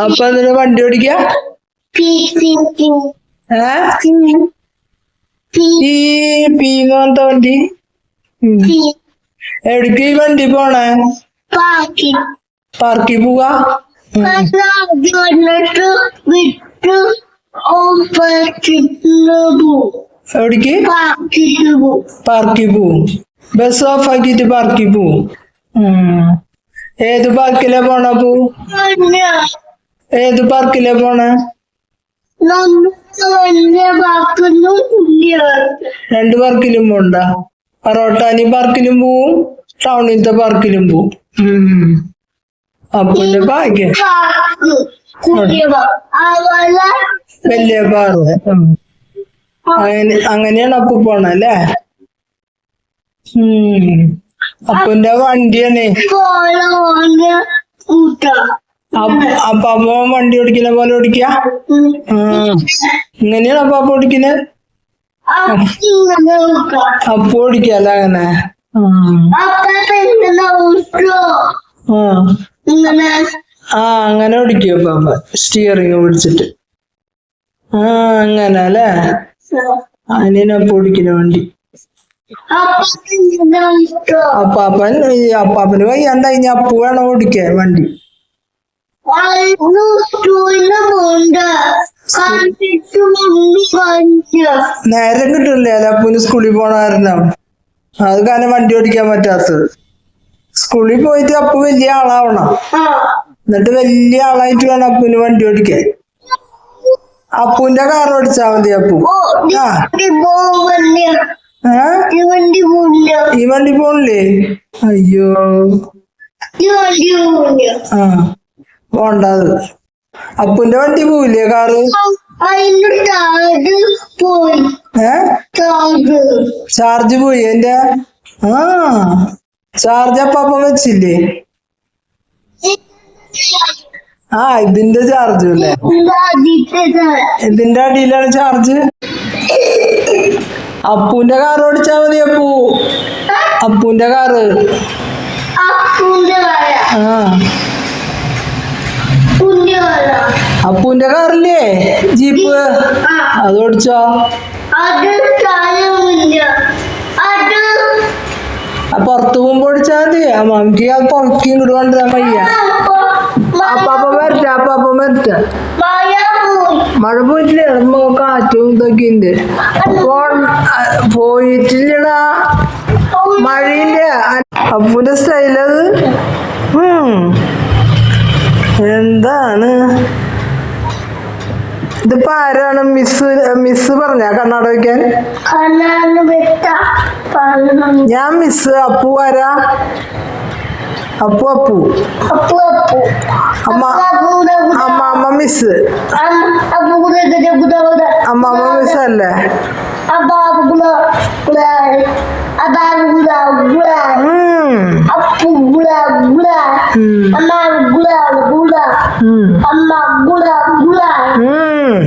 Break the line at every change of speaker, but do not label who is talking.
അപ്പൊ അതിന് വണ്ടി ഓടിക്ക? ഈ പി പോലത്തെ വണ്ടി? എവിടേക്ക് ഈ വണ്ടി പോണേ? പാർക്കിൽ. പോവാ? എവിടേക്ക്? പാർക്കിൽ പോവും. ബസ് ഓഫ് ആക്കിയിട്ട് പാർക്കിൽ പോവും. ഏത് പാർക്കിലാ പോണ പൂ ഏത് പാർക്കിലാ പോണ? രണ്ട് പാർക്കിലും പോണ്ട? റോട്ടാനി പാർക്കിലും പോവും ടൗണിലത്തെ പാർക്കിലും പോവും. അപ്പൊ അപ്പന്റെ ഭാഗ്യം. വലിയ പാറ അങ്ങനെ അങ്ങനെയാണ് അപ്പു പോണല്ലേ ഉം. അപ്പന്റെ വണ്ടിയാണ്. അപ്പ- അപ്പൊ അമ്മ വണ്ടി ഓടിക്കുന്ന പോലെ ഓടിക്ക? ഇങ്ങനെയാണ് അപ്പൊ അപ്പൊ ഓടിക്കുന്നത് അപ്പൊ ഓടിക്കല്ല അങ്ങനെ? ആ. അങ്ങനെ ഓടിക്കും അപ്പൊ അമ്മ സ്റ്റിയറിങ് പിടിച്ചിട്ട് ആ അങ്ങനെ അല്ലേ? അതിനപ്പൊ ഓടിക്കുന്ന വണ്ടി. അപ്പാപ്പൻ ഈ അപ്പാപ്പന് വയ്യാണ്ട് കഴിഞ്ഞ അപ്പു വേണം ഓടിക്കാൻ വണ്ടി? നേരം കിട്ടില്ലേ അപ്പുന് സ്കൂളിൽ പോണ അത് കാരണം വണ്ടി ഓടിക്കാൻ പറ്റാത്തത്. സ്കൂളിൽ പോയിട്ട് അപ്പു വലിയ ആളാവണം. എന്നിട്ട് വലിയ ആളായിട്ട് വേണം അപ്പുന് വണ്ടി ഓടിക്കാൻ. അപ്പൂന്റെ കാർ ഓടിച്ചാ മതി അപ്പു. ആ. ഈ വണ്ടി പോണില്ലേ. അയ്യോ. ആ പോണ്ടത്. അപ്പുന്റെ വണ്ടി പോവില്ലേ കാറ്? ചാർജ് പോയി. എന്റെ ആ ചാർജ് അപ്പാപ്പം വെച്ചില്ലേ? ആ ഇതിന്റെ ചാർജ് അല്ലേ? ഇതിന്റെ അടിയിലാണ് ചാർജ് അപ്പുന്റെ കാർ ഓടിച്ചാ മതി അപ്പു. അപ്പൂന്റെ കാറ്. ആ.
അപ്പൂന്റെ
കാറില്ലേ? ജീപ്പ്. അത് ഓടിച്ചോ. പുറത്തു പോകുമ്പോ ഓടിച്ചാ മതി. ആ മമ്മിക്ക് അത് പുറക്കി ഇങ്ങോട്ട് കൊണ്ടുവരാൻ വയ്യ. അപ്പാപ്പ വരട്ടെ അപ്പാപ്പ വരട്ടെ.
മഴ പോയി
മഴ പോയിട്ടില്ല നമ്മ കാറ്റും ഇതൊക്കെ ഉണ്ട്. അപ്പോൾ പോയിട്ടില്ലടാ. മഴയില്ല. അപ്പൂന്റെ സ്റ്റൈലത്. എന്താണ്? ഇതിപ്പോ ആരാണ് മിസ് മിസ് പറഞ്ഞ
പറഞ്ഞു
ഞാൻ മിസ് അപ്പു ആരാ?
അപ്പു അപ്പു.
അമ്മ
അപ്പൂടെ
അമ്മ അമ്മ മിസ്
അപ്പൂടെ കുടെ
അമ്മ അമ്മ മിസ് അല്ലേ
അപ്പാപ്പുല അപ്പാപ്പുല ഗുള
ഉം.
അപ്പു ഗുള ഗുള
ഉം.
അമ്മ ഗുള ഗുള
ഉം.
അമ്മ ഗുള ഗുള
ഉം.